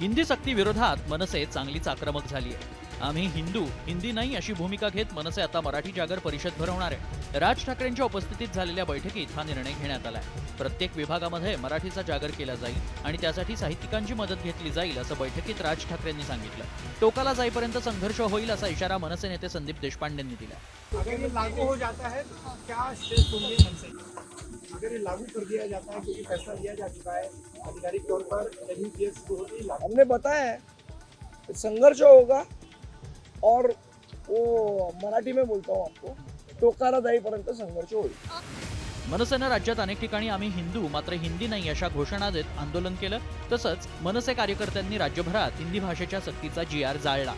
हिंदी सक्ती विरोधात मनसे चांगलीच आक्रमक झाली आहे आम्ही हिंदू हिंदी नाही अशी भूमिका घेत मनसे आता मराठी जागर परिषद भरवणार आहे. राज ठाकरेंच्या उपस्थितीत झालेल्या बैठकीत हा निर्णय घेण्यात आलाय. प्रत्येक विभागामध्ये मराठीचा जागर केला जाईल आणि त्यासाठी साहित्यिकांची मदत घेतली जाईल असं बैठकीत राज ठाकरेंनी सांगितलं. टोकाला जाईपर्यंत संघर्ष होईल असा इशारा मनसे नेते संदीप देशपांडेंनी दिला अगर ये लागू कर दिया जाता है क्योंकि फैसला लिया जा चुका है। आधिकारिक तौर पर को होती लागू हमने बताया है संघर्ष होगा और वो मराठी में बोलता हूँ आपको टोकारा जाईपर्यंत संघर्ष होईल। मनसेनं राज्यात अनेक ठिकाणी आम्ही हिंदू मात्र हिंदी नाही अशा घोषणा देत आंदोलन केलं. तसंच मनसे कार्यकर्त्यांनी राज्यभरात हिंदी भाषेच्या सक्तीचा जी आर जाळला.